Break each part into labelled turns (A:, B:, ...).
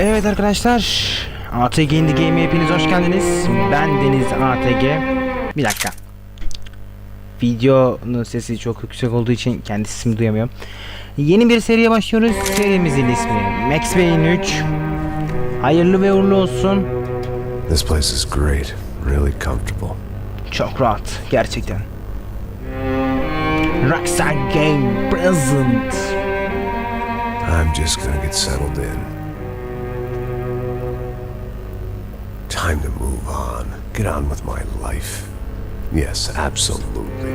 A: Evet arkadaşlar. ATG Indie Game'e hepiniz hoş geldiniz. Ben Deniz ATG. Bir dakika. Videonun sesi çok yüksek olduğu için kendi sesimi duyamıyorum. Yeni bir seriye başlıyoruz. Serimizin ismi Max Payne 3. Hayırlı ve uğurlu olsun.
B: This place is great, really comfortable.
A: Çok rahat gerçekten. Rockstar Game Present.
B: I'm just gonna get settled in. Time to move on. Get on with my life. Yes, absolutely.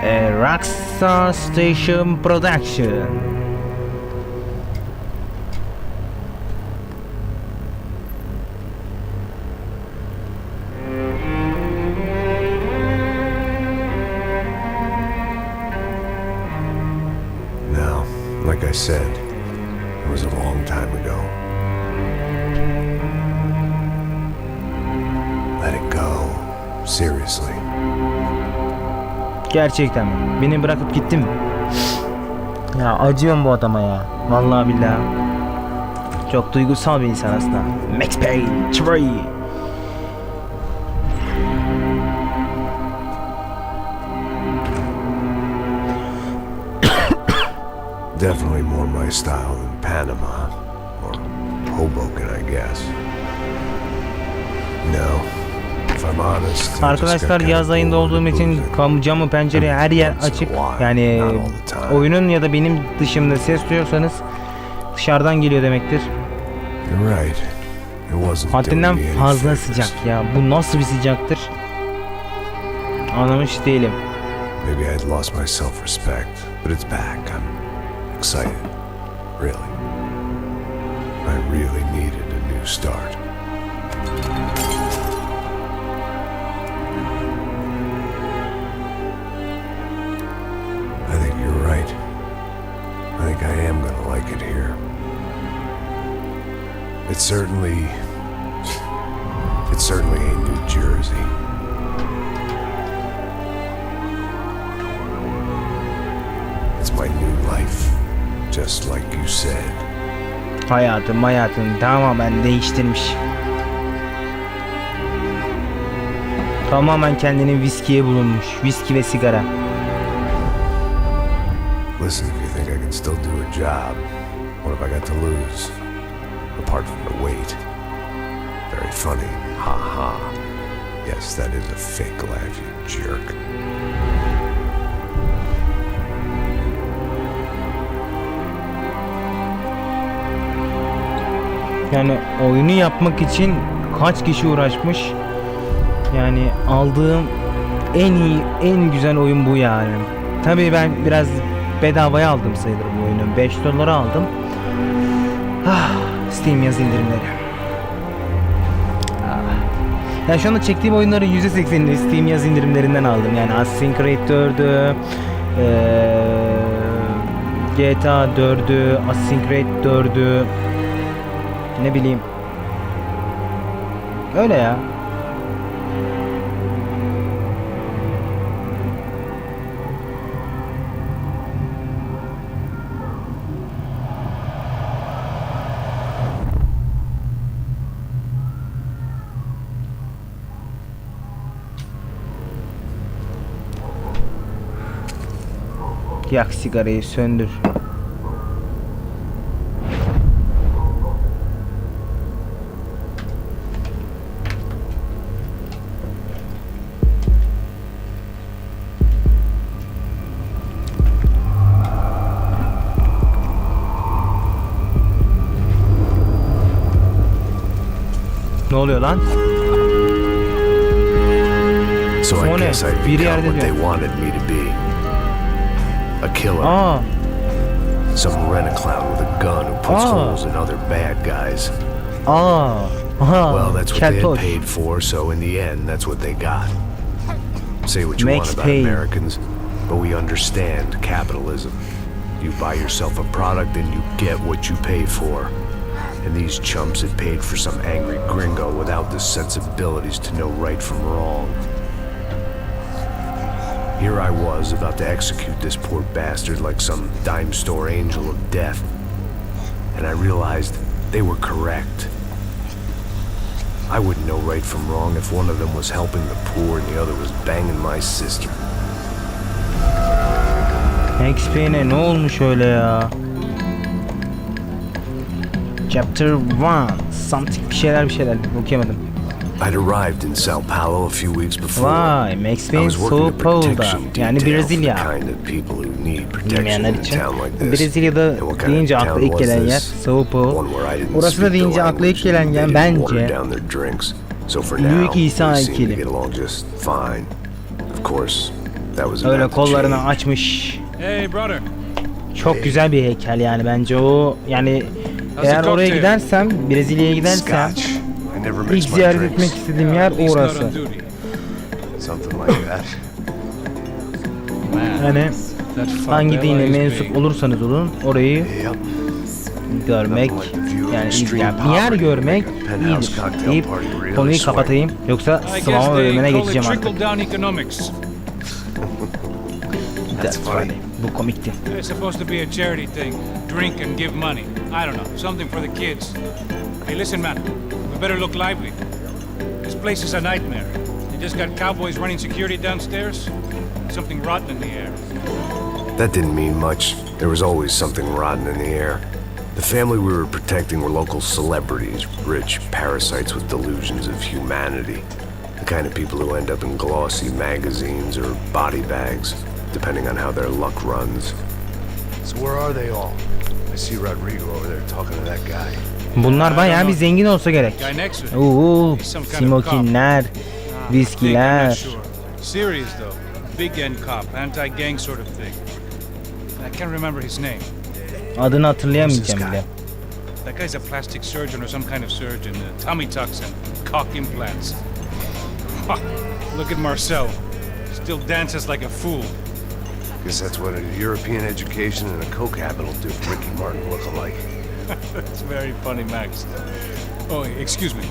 A: Eh, A Rockstar Station Production. Gerçekten mi? Beni bırakıp gittin mi? Ya acıyorum bu adama ya. Vallahi billahi. Çok duygusal bir insan aslında. Max Payne 3.
B: Definitely more my style than Panama. Or Hoboken, I guess. No.
A: Arkadaşlar yaz ayında olduğum için camı pencere her yer açık. Yani oyunun ya da benim dışımda ses duyuyorsanız dışarıdan geliyor demektir. Haddinden fazla sıcak ya. Bu nasıl bir sıcaktır? Anlamış değilim.
B: Maybe I had lost my self-respect, but it's back. I'm excited. Really. I really needed a new start. Gonna like it certainly... It's certainly ain't New Jersey. It's my new life. Just like you said.
A: Hayatım hayatını tamamen değiştirmiş. Tamamen kendini viskiye bulunmuş. Viski ve sigara.
B: Listen, can still do a job, what have I got to lose? Apart from the weight. Very funny. Ha ha. Yes, that is a fake laugh, you jerk.
A: Yani oyunu yapmak için kaç kişi uğraşmış. Yani aldığım en iyi, en güzel oyun bu yani. Tabii ben biraz bedavaya aldım sayılır bu oyunu. 5 dolara aldım. Ah, Steam yaz indirimleri. Ah. Ya şu anda çektiğim oyunların %80'ini Steam yaz indirimlerinden aldım. Yani Assassin's Creed 4'ü, eee, GTA 4'ü, Assassin's Creed 4'ü, ne bileyim. Öyle ya. Yak sigarayı söndür. Ne oluyor lan?
B: So I guess I've
A: Biri
B: become what they wanted me to be. A killer.
A: Aa,
B: Some rent-a-clown with a gun who puts
A: Ah.
B: holes in other bad guys.
A: aa, aha,
B: Well, that's what they had paid for, so in the end, that's what they got. Say what you
A: Max
B: want about. Americans, but we understand capitalism. You buy yourself a product and you get what you pay for. And these chumps had paid for some angry gringo without the sensibilities to know right from wrong. Here I was about to execute this poor bastard like some dime store angel of death. And I realized they were correct. I wouldn't know right from wrong if one of them was helping the poor and the other was banging my sister.
A: Max ne olmuş öyle ya? Chapter 1 Something bir şeyler bir şeyler okuyamadım.
B: I'd arrived in Sao Paulo a few weeks before.
A: Vay Max
B: I
A: Payne
B: was working
A: Sao Paulo'da yani Brezilya.
B: kind of people who need protection
A: Bilmeyenler
B: in a
A: için
B: town like this.
A: Brezilya'da
B: And what kind
A: deyince
B: of
A: akla
B: town
A: ilk
B: was
A: gelen yer
B: this?
A: Sao Paulo.
B: One where I didn't
A: Orası da deyince akla ilk gelen yer bence
B: down their drinks. So for
A: Büyük
B: now,
A: İsa heykeli.
B: get along just fine. Of course, that was
A: öyle kollarını açmış.
C: Hey, brother.
A: Çok güzel bir heykel yani bence o yani eğer oraya gidersem Brezilya'ya gidersem ilk ziyaret etmek istediğim yer orası. Yani hangi dine mensup olursanız olun orayı görmek yani yani bir yer görmek iyidir deyip konuyu kapatayım yoksa
C: they
A: bölümüne geçeceğim artık. That's funny. Bu komikti.
C: It's supposed to be a charity thing. Drink and give money. I don't know, something for the kids. Hey, listen, man. We better look lively. This place is a nightmare. You just got cowboys running security downstairs. Something rotten in the air.
B: That didn't mean much. There was always something rotten in the air. The family we were protecting were local celebrities, rich parasites with delusions of humanity. The kind of people who end up in glossy magazines or body bags, depending on how their luck runs. So where are they all? I see Rodrigo over there talking to that guy.
A: Bunlar bayağı bir zengin olsa gerek. Oo,
C: not
A: viskiler.
C: sure. Serious though. Big end cop, anti-gang sort of thing. I can't remember his name.
A: Adını hatırlayamayacağım bile.
C: That guy's a plastic surgeon or some kind of surgeon. Uh, tummy tucks and cock implants. Ha, Look at Marcel. Still dances like a fool.
B: Guess that's what a European education and a coke habit will do for Ricky Martin look-alike.
C: It's very funny, Max. Oh, excuse me.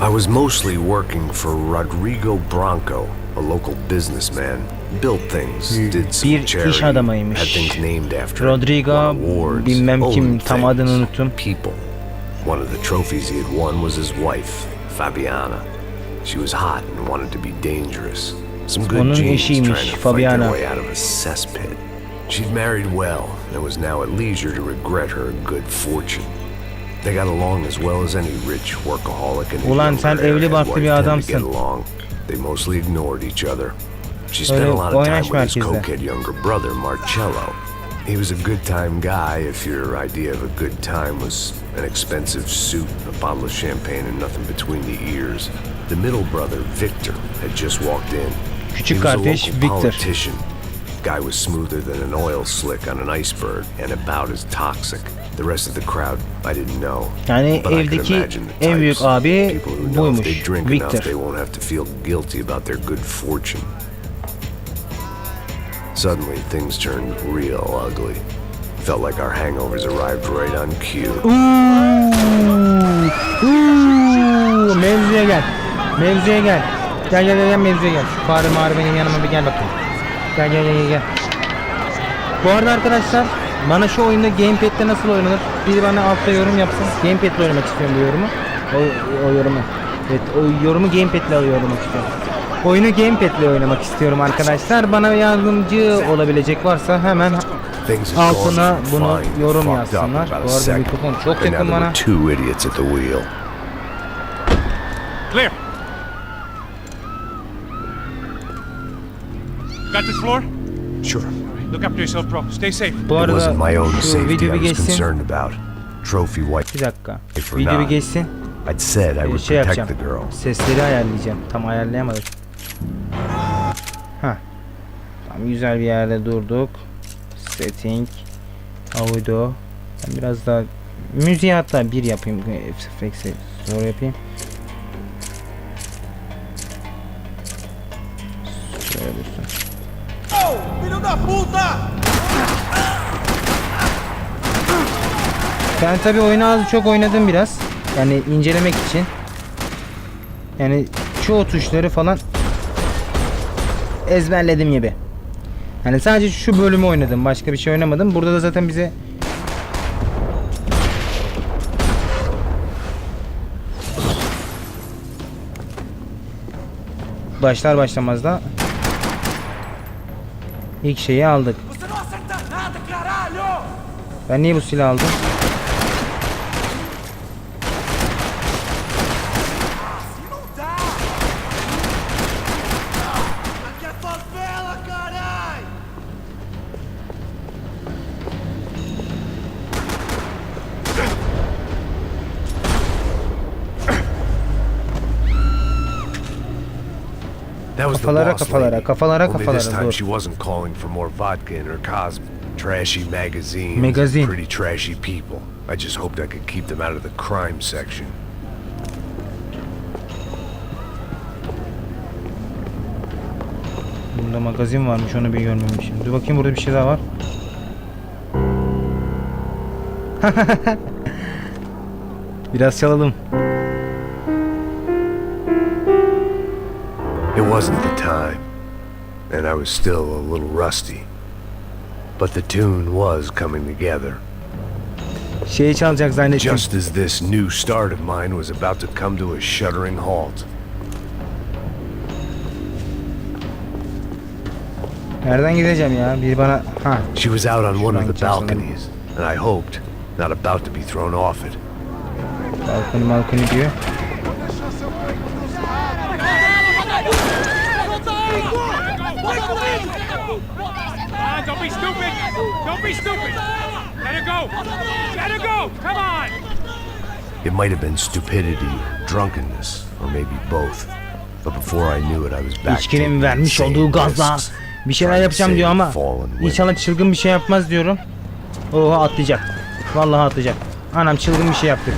B: I was mostly working for Rodrigo Bronco, a local businessman. Built things, did some
A: Bir iş
B: charity,
A: adamıymış.
B: had things named after
A: Rodrigo,
B: won awards,
A: bilmem kim, tam adını unuttum.
B: People. One of the trophies he had won was his wife, Fabiana. She was hot and wanted to be dangerous. Some good genes trying to fight
A: Fabiana.
B: their way out of a cesspit. She'd married well and was now at leisure to regret her good fortune. They got along as well as any rich workaholic in his
A: Ulan sen evli barklı bir adamsın.
B: They mostly ignored each other. She spent
A: Öyle
B: a lot of time with his cokehead younger brother, Marcello. He was a good time guy if your idea of a good time was an expensive suit, a bottle of champagne, and nothing between the ears. The middle brother, Victor, had just walked in.
A: Küçük
B: he was a
A: kardeş Victor.
B: Guy was smoother than an oil slick on an iceberg and about as toxic. The rest of the crowd, I didn't know.
A: Yani
B: But
A: evdeki
B: imagine the
A: en büyük abi
B: People who know if they
A: buymuş.
B: drink enough,
A: Victor.
B: they won't have to feel guilty about their good fortune. Suddenly, things turned real ugly. Felt like our hangovers arrived right on cue.
A: Uuu, uuu, mevzuya gel. Mevzuya gel. Gel gel gel mevzuya gel. Şu fare mağara benim yanıma bir gel bakayım. Gel gel gel gel. Bu arada arkadaşlar bana şu oyunda gamepad'le nasıl oynanır? Biri bana altta yorum yapsın. Gamepad'le oynamak istiyorum bu yorumu. O, o yorumu. Evet o yorumu gamepad'le oynamak istiyorum. Oyunu gamepad'le oynamak istiyorum arkadaşlar. Bana yardımcı olabilecek varsa hemen altına bunu yorum yazsınlar. Bu arada mikrofon çok yakın bana.
C: Got the floor?
B: Sure.
C: Look after yourself, bro. Stay safe.
A: Bu
B: It
A: arada
B: wasn't my own
A: şu
B: safety
A: video
B: I
A: bir
B: was
A: geçsin.
B: concerned about. Trophy wife.
A: Bir dakika.
B: For
A: Video bir geçsin.
B: I'd said I
A: Ee,
B: would
A: şey
B: protect
A: yapacağım.
B: the girl.
A: Sesleri ayarlayacağım. Tam ayarlayamadık. Ha. Tam güzel bir yerde durduk. Setting. Audio. Ben biraz daha müziği hatta bir yapayım. FX'i zor yapayım. Ben tabi oyunu az çok oynadım biraz. Yani incelemek için. Yani çoğu tuşları falan ezberledim gibi. Yani sadece şu bölümü oynadım. Başka bir şey oynamadım. Burada da zaten bize başlar başlamaz da ilk şeyi aldık. Ben niye bu silahı aldım? Kafalara,
B: Only this
A: kafalara,
B: time
A: dur.
B: she wasn't calling for more vodka in her cosm. Trashy magazines.
A: Magazine.
B: Pretty trashy people. I just hoped I could keep them out of the crime section.
A: Bunda magazin varmış onu bir görmemişim. Dur bakayım burada bir şey daha var. Biraz çalalım.
B: It wasn't the time, and I was still a little rusty. But the tune was coming together. Just as this new start of mine was about to come to a shuddering halt. She was out on one of the balconies, and I hoped not about to be thrown off it.
A: Diyor.
C: Ah, don't be stupid! Don't be stupid! Let her go! Let her go! Come on!
B: It might have been stupidity, drunkenness, or maybe both. But before I knew it, I was back
A: İçkinin vermiş olduğu gazla bir şeyler yapacağım diyor ama inşallah çılgın bir şey yapmaz diyorum. Oha atlayacak. Vallahi atlayacak. Anam çılgın bir şey yaptı.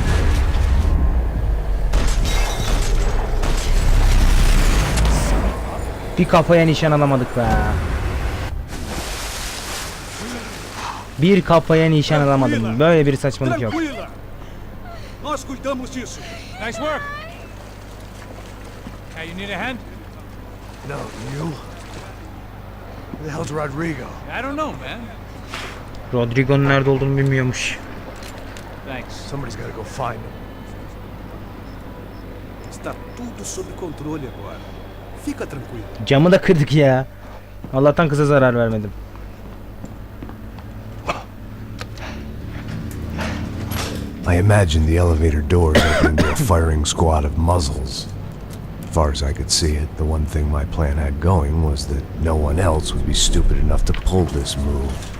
A: Bir kafaya nişan alamadık be. Bir kafaya nişan alamadım. Böyle bir saçmalık yok.
D: Tranquila! Nós cuidamos disso.
C: Nice work! Hey, you need a hand?
B: No, you? Who the hell's Rodrigo?
C: I don't know, man.
A: Rodrigo'nun nerede olduğunu bilmiyormuş.
C: Thanks.
B: Somebody's gotta go find him.
D: Está tudo sob controle agora. Fica tranquilo.
A: Camı da kırdık ya. Allah'tan kıza zarar vermedim.
B: I imagine the elevator doors opening to a firing squad of muzzles. As far as I could see it, the one thing my plan had going was that no one else would be stupid enough to pull this move.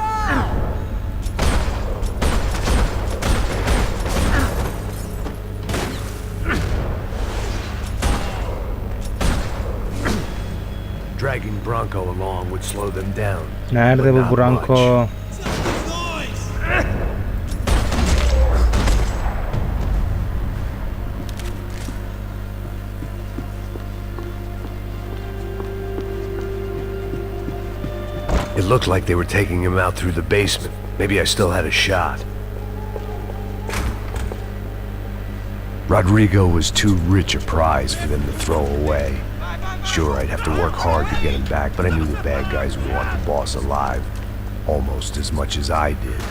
B: Dragging Bronco along would slow them down.
A: Nerede bu
B: much. It looked like they were taking him out through the basement. Maybe I still had a shot. Rodrigo was too rich a prize for them to throw away. Sure, I'd have to work hard to get him back, but I knew the bad guys would want the boss alive almost as much as I did.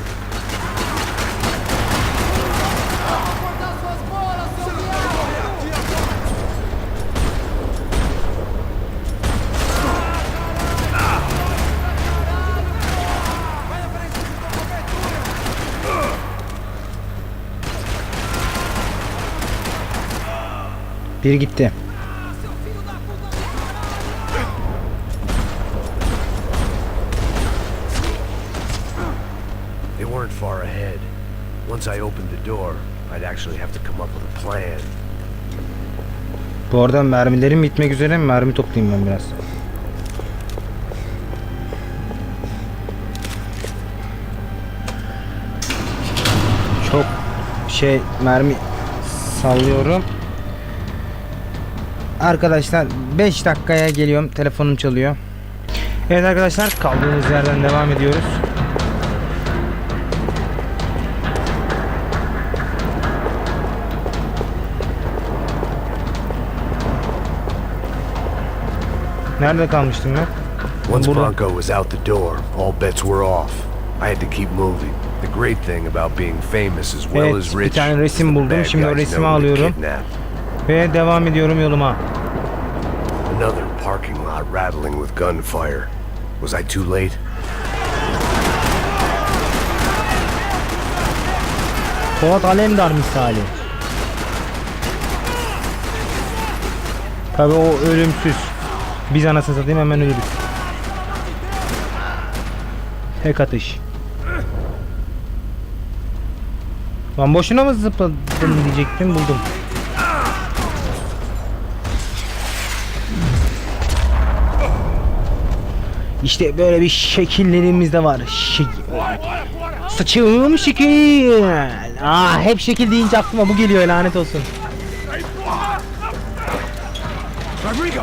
A: Biri gitti.
B: Once I opened the door, I'd actually have to come up with a plan.
A: Bu arada mermilerim bitmek üzere mermi toplayayım ben biraz. Çok şey mermi sallıyorum. Arkadaşlar 5 dakikaya geliyorum. Telefonum çalıyor. Evet arkadaşlar kaldığımız yerden devam ediyoruz. Nerede kalmıştım ben?
B: Once
A: Burada.
B: Bronco was out the door, all bets were off. I had to keep moving. The great thing about being famous as well
A: Evet,
B: as
A: bir
B: rich
A: tane
B: is
A: resim buldum. Şimdi o resmi alıyorum. Ve devam ediyorum yoluma.
B: Another parking lot rattling with gunfire. Was I too late?
A: Polat Alemdar misali. Tabi o ölümsüz. Biz anasını satayım hemen ölürüz. Tek atış. Lan boşuna mı zıpladım diyecektim buldum. İşte böyle bir şekillerimiz de var. Şek Saçım şekil. Aa hep şekil deyince aklıma bu geliyor lanet olsun.
B: Rodrigo!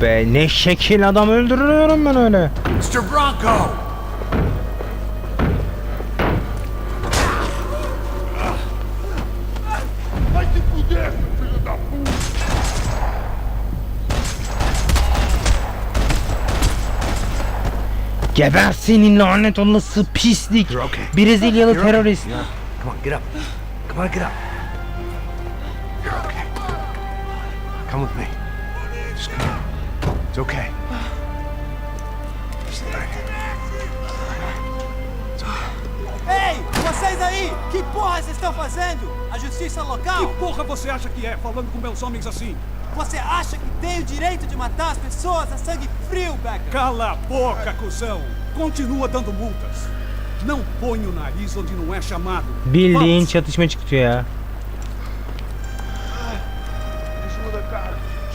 C: Be
A: ne şekil adam öldürüyorum ben öyle.
C: Mr. Bronco!
A: Geber senin lanet olası pislik. Brezilyalı terörist.
B: Come on, get up. Come on, get up. You're okay. Come with me. Just come. It's okay. Just lay right here.
D: Ei, vocês aí! Que porra vocês estão fazendo? A justiça local?
E: Que porra você acha que é, falando com meus homens assim?
D: Você acha que tem o direito de matar as pessoas a sangue frio, Becker?
E: Cala a boca, cuzão! Continua dando multas. Não põe o nariz onde não é chamado.
A: Bildiğin
E: Vamos.
A: çatışma çıktı ya.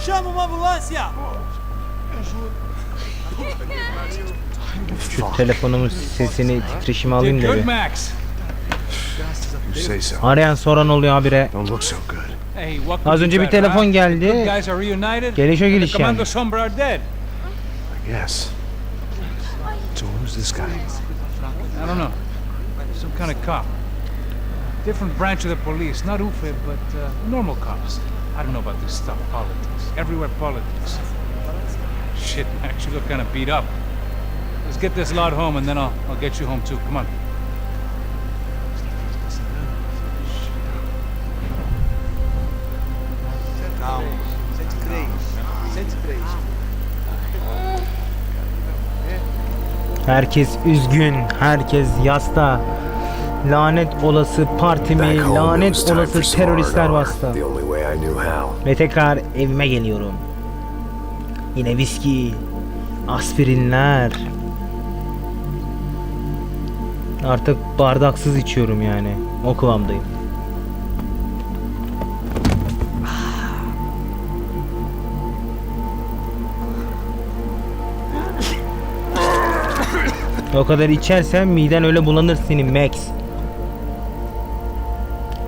D: Chama uma ambulância!
A: Şu telefonumun sesini titreşimi alayım da
C: good,
A: bir. Arayan soran oluyor
C: could
A: Az önce bir telefon geldi. Gelişe geliş yani.
B: Guess. So who's this guy?
C: I don't know. Some kind of cop. Different branch of the police. Not UFE, but uh, normal cops. I don't know about this stuff. Politics. Everywhere politics. Shit, Max, you look kind of beat up. Let's get this lot home and then I'll, I'll get you home too. Come on.
D: Calma. 103. 103.
A: Herkes üzgün. Herkes yasta. Lanet olası partimi, lanet olası teröristler bastı. Ve tekrar evime geliyorum. Yine viski, aspirinler. Artık bardaksız içiyorum yani. O kıvamdayım. O kadar içersen miden öyle bulanır senin Max.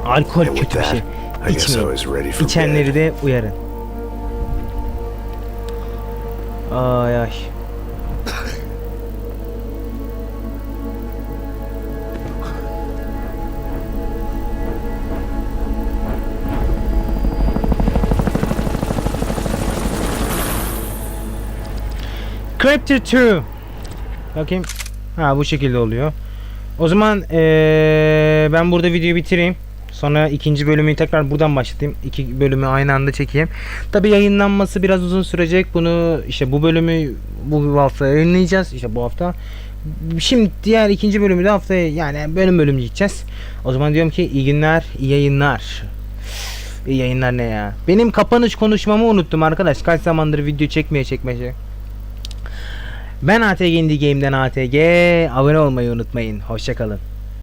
A: Alkol kötü bir şey. İçmeyin. İçenleri de uyarın. Ay ay. Crypto 2. Bakayım. Ha bu şekilde oluyor. O zaman eee, ben burada videoyu bitireyim. Sonra ikinci bölümü tekrar buradan başlatayım. İki bölümü aynı anda çekeyim. Tabi yayınlanması biraz uzun sürecek. Bunu işte bu bölümü bu hafta yayınlayacağız. İşte bu hafta. Şimdi diğer ikinci bölümü de haftaya yani bölüm bölüm gideceğiz. O zaman diyorum ki iyi günler, iyi yayınlar. İyi yayınlar ne ya? Benim kapanış konuşmamı unuttum arkadaş. Kaç zamandır video çekmeye çekmeye. Ben ATG Indie Game'den ATG. Abone olmayı unutmayın. Hoşçakalın.